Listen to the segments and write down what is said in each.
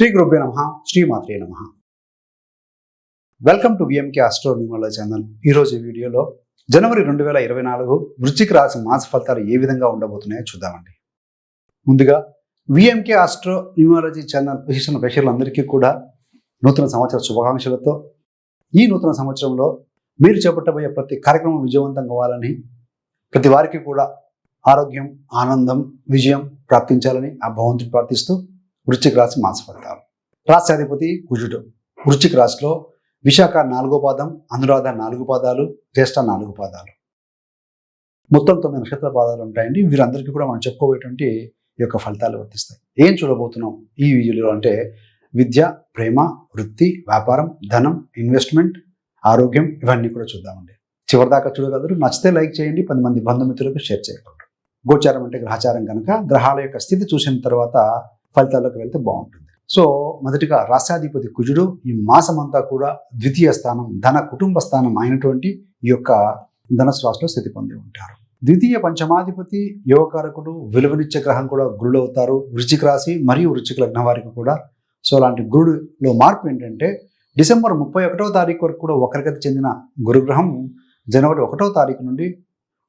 శ్రీ గురుభ్యో నమ శ్రీమాత్రే నమ. Welcome to VMK astro numerology channel ఈరోజు ఈ వీడియోలో జనవరి రెండు వేల ఇరవై నాలుగు వృశ్చిక రాశి మాస ఫలితాలు ఏ విధంగా ఉండబోతున్నాయో చూద్దామండి. ముందుగా విఎంకే ఆస్ట్రో న్యూమాలజీ ఛానల్ విశిష్టమైన ప్రేక్షకులందరికీ కూడా నూతన సంవత్సర శుభాకాంక్షలతో ఈ నూతన సంవత్సరంలో మీరు చేపట్టబోయే ప్రతి కార్యక్రమం విజయవంతం కావాలని ప్రతి వారికి కూడా ఆరోగ్యం ఆనందం విజయం ప్రాప్తించాలని ఆ భగవంతుడు ప్రార్థిస్తూ వృశ్చిక రాశి మాస ఫలితాలు. అధిపతి కుజుడు. వృశ్చిక రాశిలో విశాఖ నాలుగో పాదం అనురాధ నాలుగు పాదాలు జ్యేష్ఠ నాలుగు పాదాలు. మొత్తం తొమ్మిది నక్షత్ర పాదాలు ఉంటాయండి. వీరందరికీ కూడా మనం చెప్పుకోబోయేటువంటి ఈ యొక్క ఫలితాలు వర్తిస్తాయి. ఏం చూడబోతున్నాం ఈ వీడియోలో అంటే విద్య ప్రేమ వృత్తి వ్యాపారం ధనం ఇన్వెస్ట్మెంట్ ఆరోగ్యం ఇవన్నీ కూడా చూద్దామండి. చివరిదాకా చూడగలరు. నచ్చితే లైక్ చేయండి. పది మంది బంధుమిత్రులకు షేర్ చేయగలరు. గోచారం అంటే గ్రహచారం కనుక గ్రహాల యొక్క స్థితి చూసిన తర్వాత ఫలితాల్లోకి వెళ్తే బాగుంటుంది. సో మొదటిగా రాష్ట్రాధిపతి కుజుడు ఈ మాసం అంతా కూడా ద్వితీయ స్థానం ధన కుటుంబ స్థానం అయినటువంటి ఈ యొక్క ధనస్సు రాశిలో స్థితి పొంది ఉంటారు. ద్వితీయ పంచమాధిపతి యువకారకుడు విలువనిచ్చే గ్రహం కూడా గురుడు అవుతారు. వృచ్చిక రాశి మరియు వృచ్చిక లగ్నం వారికి కూడా. సో అలాంటి గురుడులో మార్పు ఏంటంటే డిసెంబర్ ముప్పై ఒకటవ తారీఖు వరకు కూడా ఒకరిగతి చెందిన గురుగ్రహం జనవరి ఒకటో తారీఖు నుండి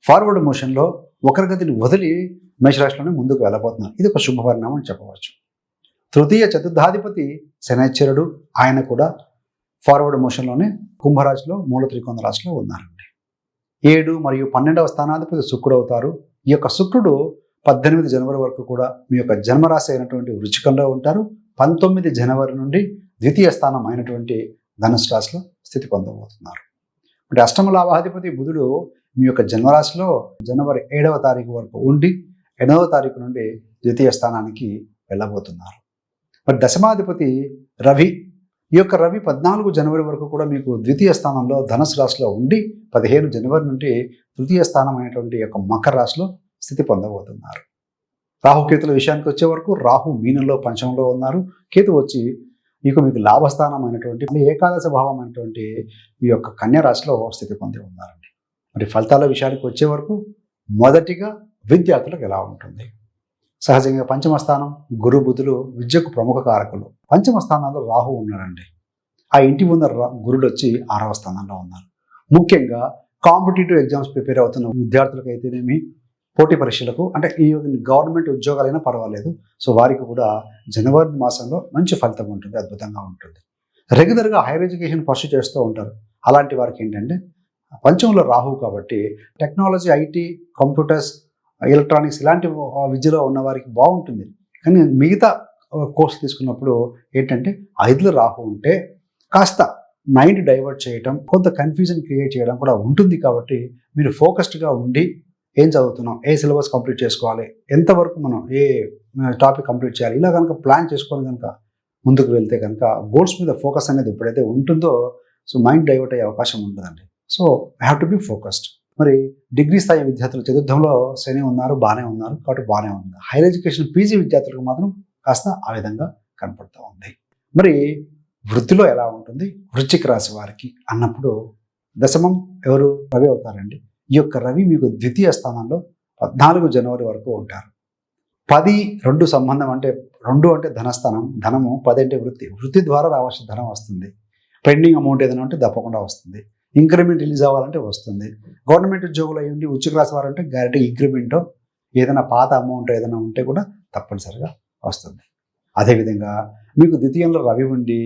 ఫార్వర్డ్ మోషన్లో ఒకరిగతిని వదిలి మేషరాశిలోనే ముందుకు వెళ్ళబోతున్నారు ఇది ఒక శుభపరిణామం అని చెప్పవచ్చు. తృతీయ చతుర్థాధిపతి శనైశ్వరుడు ఆయన కూడా ఫార్వర్డ్ మోషన్లోనే కుంభరాశిలో మూల త్రికోణ రాశిలో ఉన్నారండి. ఏడు మరియు పన్నెండవ స్థానాధిపతి శుక్రుడు అవుతారు. ఈ యొక్క శుక్రుడు పద్దెనిమిది జనవరి వరకు కూడా మీ యొక్క జన్మరాశి అయినటువంటి వృచ్చికంలో ఉంటారు. పంతొమ్మిది జనవరి నుండి ద్వితీయ స్థానం అయినటువంటి ధనుసు రాశిలో స్థితి పొందబోతున్నారు. అంటే అష్టమ లాభాధిపతి బుధుడు మీ యొక్క జన్మరాశిలో జనవరి ఏడవ తారీఖు వరకు ఉండి ఎనిమిదవ తారీఖు నుండి ద్వితీయ స్థానానికి వెళ్ళబోతున్నారు. మరి దశమాధిపతి రవి ఈ యొక్క రవి పద్నాలుగు జనవరి వరకు కూడా మీకు ద్వితీయ స్థానంలో ధనుసు రాశిలో ఉండి పదిహేను జనవరి నుండి తృతీయ స్థానం అయినటువంటి యొక్క మకర రాశిలో స్థితి పొందబోతున్నారు. రాహుకేతుల విషయానికి వచ్చే వరకు రాహు మీనంలో పంచంలో ఉన్నారు. కేతు వచ్చి ఇక మీకు లాభస్థానం అయినటువంటి ఏకాదశ భావం అయినటువంటి ఈ యొక్క కన్యా రాశిలో స్థితి పొంది ఉన్నారండి. మరి ఫలితాల విషయానికి వచ్చే వరకు మొదటిగా విద్యార్థులకు ఎలా ఉంటుంది? సహజంగా పంచమ స్థానం గురు బుధులు విద్యకు ప్రముఖ కారకులు. పంచమ స్థానంలో రాహు ఉన్నారండి. ఆ ఇంటి ముందర గురుడు వచ్చి ఆరవ స్థానంలో ఉన్నారు. ముఖ్యంగా కాంపిటేటివ్ ఎగ్జామ్స్ ప్రిపేర్ అవుతున్న విద్యార్థులకు అయితేనేమి పోటీ పరీక్షలకు అంటే ఈ గవర్నమెంట్ ఉద్యోగాలైనా పర్వాలేదు. సో వారికి కూడా జనవరి మాసంలో మంచి ఫలితం ఉంటుంది అద్భుతంగా ఉంటుంది. రెగ్యులర్గా హైయర్ ఎడ్యుకేషన్ పర్సు చేస్తూ ఉంటారు. అలాంటి వారికి ఏంటంటే పంచంలో రాహు కాబట్టి టెక్నాలజీ ఐటీ కంప్యూటర్స్ ఎలక్ట్రానిక్స్ ఇలాంటి విద్యలో ఉన్న వారికి బాగుంటుంది. కానీ మిగతా కోర్సు తీసుకున్నప్పుడు ఏంటంటే ఐదులో రాహు ఉంటే కాస్త మైండ్ డైవర్ట్ చేయటం కొంత కన్ఫ్యూజన్ క్రియేట్ చేయడం కూడా ఉంటుంది కాబట్టి మీరు ఫోకస్డ్గా ఉండి ఏం చదువుతున్నాం ఏ సిలబస్ కంప్లీట్ చేసుకోవాలి ఎంతవరకు మనం ఏ టాపిక్ కంప్లీట్ చేయాలి ఇలా కనుక ప్లాన్ చేసుకొని కనుక ముందుకు వెళ్తే కనుక గోల్స్ మీద ఫోకస్ అనేది ఎప్పుడైతే ఉంటుందో సో మైండ్ డైవర్ట్ అయ్యే అవకాశం ఉంటుందండి so I have to be focused. మరి డిగ్రీ స్థాయి విద్యార్థులు చతుర్థంలో శని ఉన్నారు బాగానే ఉన్నారు కాబట్టి బాగానే ఉంది. హైయర్ ఎడ్యుకేషన్ పీజీ విద్యార్థులకు మాత్రం కాస్త ఆ విధంగా కనపడుతూ ఉంది. మరి వృత్తిలో ఎలా ఉంటుంది? వృశ్చిక రాశి వారికి అన్నప్పుడు దశమం ఎవరు? రవి అవుతారండి. ఈ యొక్క రవి మీకు ద్వితీయ స్థానంలో పద్నాలుగు జనవరి వరకు ఉంటారు. పది రెండు సంబంధం అంటే రెండు అంటే ధనస్థానం ధనము పది అంటే వృత్తి. వృత్తి ద్వారా రావాల్సిన ధనం వస్తుంది. పెండింగ్ అమౌంట్ ఏదైనా ఉంటే తప్పకుండా వస్తుంది. ఇంక్రిమెంట్ రిలీజ్ అవ్వాలంటే వస్తుంది. గవర్నమెంట్ ఉద్యోగులు అయ్యి ఉండి ఉచిత క్లాస్ వారంటే గ్యారెంటీ ఇంక్రిమెంట్ ఏదైనా పాత అమౌంట్ ఏదైనా ఉంటే కూడా తప్పనిసరిగా వస్తుంది. అదేవిధంగా మీకు ద్వితీయంలో రవి ఉండి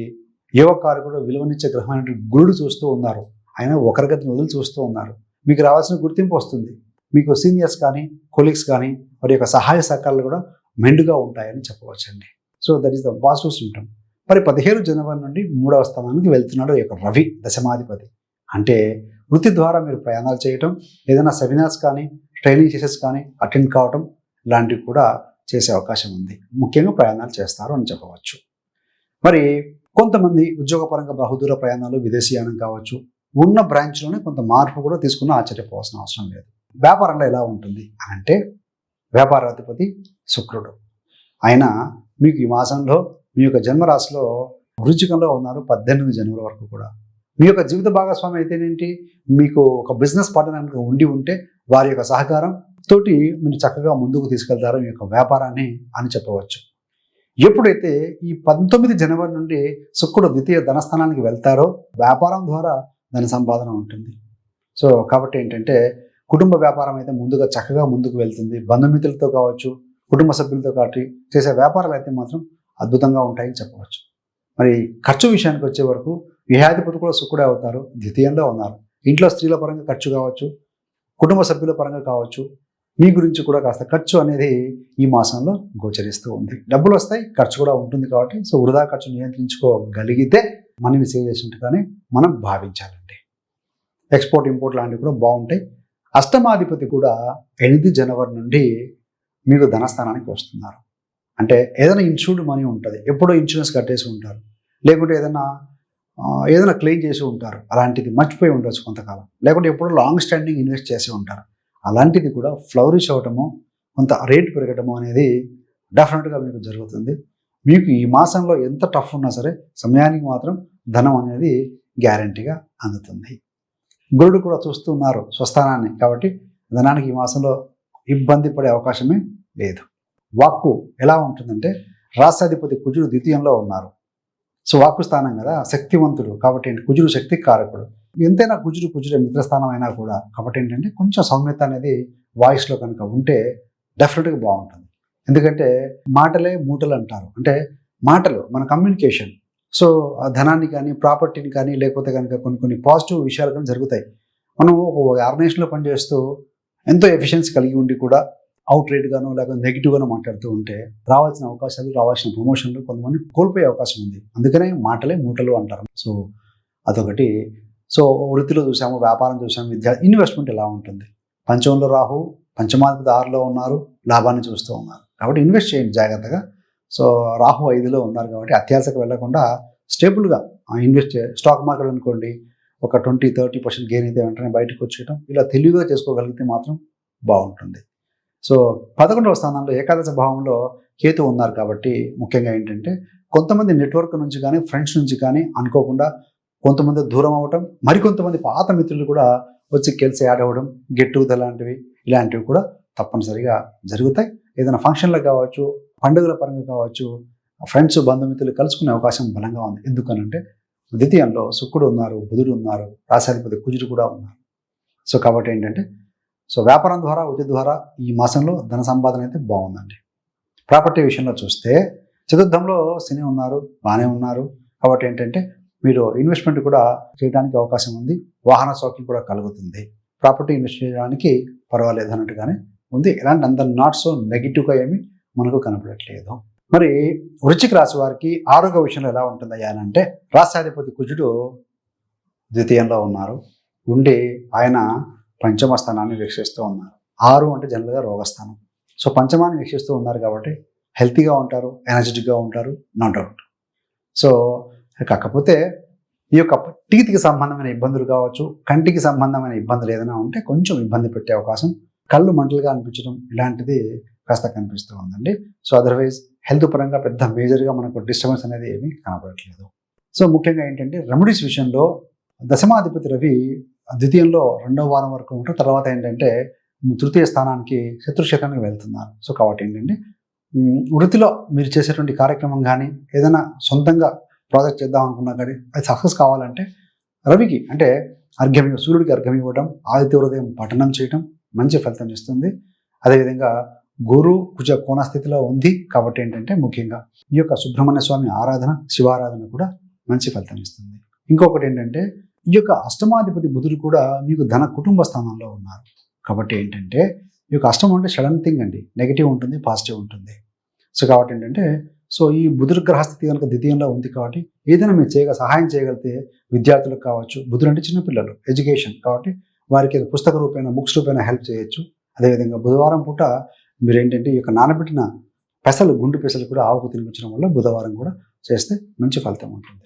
యువకారకుడు విలువనిచ్చే గ్రహమైన గురుడు చూస్తూ ఉన్నారు. ఆయన ఒకరిగతిని వదిలి చూస్తూ ఉన్నారు. మీకు రావాల్సిన గుర్తింపు వస్తుంది. మీకు సీనియర్స్ కానీ కొలీగ్స్ కానీ వారి యొక్క సహాయ సహకారాలు కూడా మెండుగా ఉంటాయని చెప్పవచ్చండి. So that is the positive symptom మరి పదిహేను జనవరి నుండి మూడవ స్థానానికి వెళ్తున్నాడు ఈ యొక్క రవి దశమాధిపతి. అంటే వృత్తి ద్వారా మీరు ప్రయాణాలు చేయటం ఏదైనా సెమినార్స్ కానీ ట్రైనింగ్ సెషన్స్ కానీ అటెండ్ కావటం లాంటివి కూడా చేసే అవకాశం ఉంది. ముఖ్యంగా ప్రయాణాలు చేస్తారు అని చెప్పవచ్చు. మరి కొంతమంది ఉద్యోగపరంగా బహుదూర ప్రయాణాలు విదేశీయానం కావచ్చు ఉన్న బ్రాంచ్లోనే కొంత మార్పు కూడా తీసుకున్న ఆశ్చర్యపోవాల్సిన అవసరం లేదు. వ్యాపారంలో ఎలా ఉంటుంది అని అంటే వ్యాపారాధిపతి శుక్రుడు. ఆయన మీకు ఈ మాసంలో మీ యొక్క జన్మరాశిలో వృచ్చికంలో ఉన్నారు పద్దెనిమిది జనవరి వరకు కూడా. మీ యొక్క జీవిత భాగస్వామి అయితేనేంటి? మీకు ఒక బిజినెస్ పార్ట్నర్ కనుక ఉండి ఉంటే వారి యొక్క సహకారం తోటి మీరు చక్కగా ముందుకు తీసుకెళ్తారు మీ యొక్క వ్యాపారాన్ని అని చెప్పవచ్చు. ఎప్పుడైతే ఈ పంతొమ్మిది జనవరి నుండి శుక్రుడు ద్వితీయ ధనస్థానానికి వెళ్తారో వ్యాపారం ద్వారా ధన సంపాదన ఉంటుంది. సో కాబట్టి ఏంటంటే కుటుంబ వ్యాపారం అయితే ముందుగా చక్కగా ముందుకు వెళ్తుంది. బంధుమిత్రులతో కావచ్చు కుటుంబ సభ్యులతో కాబట్టి చేసే వ్యాపారాలు అయితే మాత్రం అద్భుతంగా ఉంటాయని చెప్పవచ్చు. మరి ఖర్చు విషయానికి వచ్చే వరకు విహాధిపతి కూడా శుక్రుడే అవుతారు ద్వితీయంలో ఉన్నారు. ఇంట్లో స్త్రీల పరంగా ఖర్చు కావచ్చు కుటుంబ సభ్యుల పరంగా కావచ్చు మీ గురించి కూడా కాస్త ఖర్చు అనేది ఈ మాసంలో గోచరిస్తూ ఉంది. డబ్బులు వస్తాయి ఖర్చు కూడా ఉంటుంది కాబట్టి సో వృధా ఖర్చు నియంత్రించుకోగలిగితే మనీని సేవ్ చేసినట్టుగానే మనం భావించాలండి. ఎక్స్పోర్ట్ ఇంపోర్ట్ లాంటివి కూడా బాగుంటాయి. అష్టమాధిపతి కూడా ఎనిమిది జనవరి నుండి మీకు ధనస్థానానికి వస్తున్నారు. అంటే ఏదైనా ఇన్సూర్డ్ మనీ ఉంటుంది. ఎప్పుడో ఇన్సూరెన్స్ కట్టేసి ఉంటారు. లేకుంటే ఏదైనా ఏదైనా క్లెయిమ్ చేసి ఉంటారు. అలాంటిది మర్చిపోయి ఉండొచ్చు కొంతకాలం. లేకుంటే ఎప్పుడో లాంగ్ స్టాండింగ్ ఇన్వెస్ట్ చేసి ఉంటారు. అలాంటిది కూడా ఫ్లవరిష్ అవ్వటము కొంత రేట్ పెరగటము అనేది డెఫినెట్గా మీకు జరుగుతుంది. మీకు ఈ మాసంలో ఎంత టఫ్ ఉన్నా సరే సమయానికి మాత్రం ధనం అనేది గ్యారంటీగా అందుతుంది. గురుడు కూడా చూస్తున్నారు స్వస్థానాన్ని కాబట్టి ధనానికి ఈ మాసంలో ఇబ్బంది పడే అవకాశమే లేదు. వాక్కు ఎలా ఉంటుందంటే రాష్ట్రాధిపతి కుజుడు ద్వితీయంలో ఉన్నారు. సో వాక్కు స్థానం కదా శక్తివంతుడు. కాబట్టి ఏంటి? కుజుడు శక్తి కారకుడు. ఎంతైనా కుజుడు కుజుడే మిత్రస్థానం అయినా కూడా కాబట్టి ఏంటంటే కొంచెం సౌమ్యత అనేది వాయిస్లో కనుక ఉంటే డెఫినెట్గా బాగుంటుంది. ఎందుకంటే మాటలే మూటలు అంటారు. అంటే మాటలు మన కమ్యూనికేషన్. సో ఆ ధనాన్ని కానీ ప్రాపర్టీని కానీ లేకపోతే కనుక కొన్ని కొన్ని పాజిటివ్ విషయాలు కానీ జరుగుతాయి. మనం ఒక ఆర్గనైజేషన్లో పనిచేస్తూ ఎంతో ఎఫిషియన్సీ కలిగి ఉండి కూడా అవుట్ రేట్గానో లేకపోతే నెగిటివ్గానో మాట్లాడుతూ ఉంటే రావాల్సిన అవకాశాలు రావాల్సిన ప్రమోషన్లు కొంతమంది కోల్పోయే అవకాశం ఉంది. అందుకనే మాటలే మూటలు అంటారు. సో అదొకటి. సో వృత్తిలో చూసాము వ్యాపారం చూసాము విద్య ఇన్వెస్ట్మెంట్ ఎలా ఉంటుంది? పంచంలో రాహు పంచమాధిపతి ఆరులో ఉన్నారు లాభాన్ని చూస్తూ ఉన్నారు. కాబట్టి ఇన్వెస్ట్ చేయండి జాగ్రత్తగా. సో రాహు ఐదులో ఉన్నారు కాబట్టి అత్యాశకు వెళ్ళకుండా స్టేబుల్గా ఇన్వెస్ట్ చే స్టాక్ మార్కెట్ అనుకోండి ఒక ట్వంటీ థర్టీ పర్సెంట్ గెయిన్ అయితే వెంటనే బయటకు వచ్చేయడం ఇలా తెలివిగా చేసుకోగలిగితే మాత్రం బాగుంటుంది. సో పదకొండవ స్థానంలో ఏకాదశ భావంలో కేతు ఉన్నారు కాబట్టి ముఖ్యంగా ఏంటంటే కొంతమంది నెట్వర్క్ నుంచి కానీ ఫ్రెండ్స్ నుంచి కానీ అనుకోకుండా కొంతమంది దూరం అవ్వటం మరికొంతమంది పాత మిత్రులు కూడా వచ్చి కలిసి యాడ్ అవ్వడం గెట్ టుగెదర్ లాంటివి ఇలాంటివి కూడా తప్పనిసరిగా జరుగుతాయి. ఏదైనా ఫంక్షన్లు కావచ్చు పండుగల పరంగా కావచ్చు ఫ్రెండ్స్ బంధుమిత్రులు కలుసుకునే అవకాశం బలంగా ఉంది. ఎందుకనంటే ద్వితీయంలో శుక్రుడు ఉన్నారు బుధుడు ఉన్నారు రాశాధిపతి కుజుడు కూడా ఉన్నారు. సో కాబట్టి ఏంటంటే సో వ్యాపారం ద్వారా ఉద్యోగ ద్వారా ఈ మాసంలో ధన సంపాదన అయితే బాగుందండి. ప్రాపర్టీ విషయంలో చూస్తే చతుర్థంలో శని ఉన్నారు బాగానే ఉన్నారు. కాబట్టి ఏంటంటే మీరు ఇన్వెస్ట్మెంట్ కూడా చేయడానికి అవకాశం ఉంది వాహన సౌఖ్యం కూడా కలుగుతుంది. ప్రాపర్టీ ఇన్వెస్ట్ చేయడానికి పర్వాలేదు అన్నట్టుగానే ఉంది. ఎలాంటి అంత నాట్ సో నెగిటివ్గా ఏమి మనకు కనపడట్లేదు. మరి వృచ్చిక రాశి వారికి ఆరోగ్య విషయంలో ఎలా ఉంటుందయ్యా అని అంటే రాష్ట్రాధిపతి కుజుడు ద్వితీయంలో ఉన్నారు. ఉండి ఆయన పంచమ స్థానాన్ని వీక్షిస్తూ ఉన్నారు. ఆరు అంటే జనరల్గా రోగస్థానం. సో పంచమాన్ని వీక్షిస్తూ ఉన్నారు కాబట్టి హెల్తీగా ఉంటారు ఎనర్జెటిక్గా ఉంటారు నో డౌట్. సో కాకపోతే ఈ యొక్క టీత్కి సంబంధమైన ఇబ్బందులు కావచ్చు కంటికి సంబంధమైన ఇబ్బందులు ఏదైనా ఉంటే కొంచెం ఇబ్బంది పెట్టే అవకాశం కళ్ళు మంటలుగా అనిపించడం ఇలాంటిది కాస్త కనిపిస్తూ ఉందండి. సో అదర్వైజ్ హెల్త్ పరంగా పెద్ద మేజర్గా మనకు డిస్టర్బెన్స్ అనేది ఏమీ కనపడట్లేదు. సో ముఖ్యంగా ఏంటంటే రెమెడీస్ విషయంలో దశమాధిపతి రవి ద్వితీయంలో రెండవ వారం వరకు ఉంటారు తర్వాత ఏంటంటే తృతీయ స్థానానికి శత్రుక్షేత్రానికి వెళ్తున్నారు. సో కాబట్టి ఏంటంటే వృత్తిలో మీరు చేసేటువంటి కార్యక్రమం కానీ ఏదైనా సొంతంగా ప్రాజెక్ట్ చేద్దాం అనుకున్నా కానీ అది సక్సెస్ కావాలంటే రవికి అంటే అర్ఘ్యం సూర్యుడికి అర్ఘ్యం ఇవ్వడం ఆదిత్య హృదయం పఠనం చేయటం మంచి ఫలితం ఇస్తుంది. అదేవిధంగా గురు కుజ కోణ స్థితిలో ఉంది కాబట్టి ఏంటంటే ముఖ్యంగా ఈ యొక్క సుబ్రహ్మణ్య స్వామి ఆరాధన శివారాధన కూడా మంచి ఫలితం ఇస్తుంది. ఇంకొకటి ఏంటంటే ఈ యొక్క అష్టమాధిపతి బుధుడు కూడా మీకు ధన కుటుంబ స్థానంలో ఉన్నారు. కాబట్టి ఏంటంటే ఈ యొక్క అష్టమం అంటే సడన్ థింగ్ అండి. నెగిటివ్ ఉంటుంది పాజిటివ్ ఉంటుంది. సో కాబట్టి ఏంటంటే సో ఈ బుధుడు గ్రహస్థితి కనుక ద్వితీయంలో ఉంది కాబట్టి ఏదైనా మీరు చేయగ సహాయం చేయగలిగితే విద్యార్థులకు కావచ్చు బుధుడు అంటే చిన్నపిల్లలు ఎడ్యుకేషన్ కాబట్టి వారికి పుస్తక రూపేణ బుక్స్ రూపేణ హెల్ప్ చేయొచ్చు. అదేవిధంగా బుధవారం పూట మీరు ఏంటంటే ఈ యొక్క నానబెట్టిన పెసలు గుండు పెసలు కూడా ఆవుకు తినిపించడం వల్ల బుధవారం కూడా చేస్తే మంచి ఫలితం ఉంటుంది.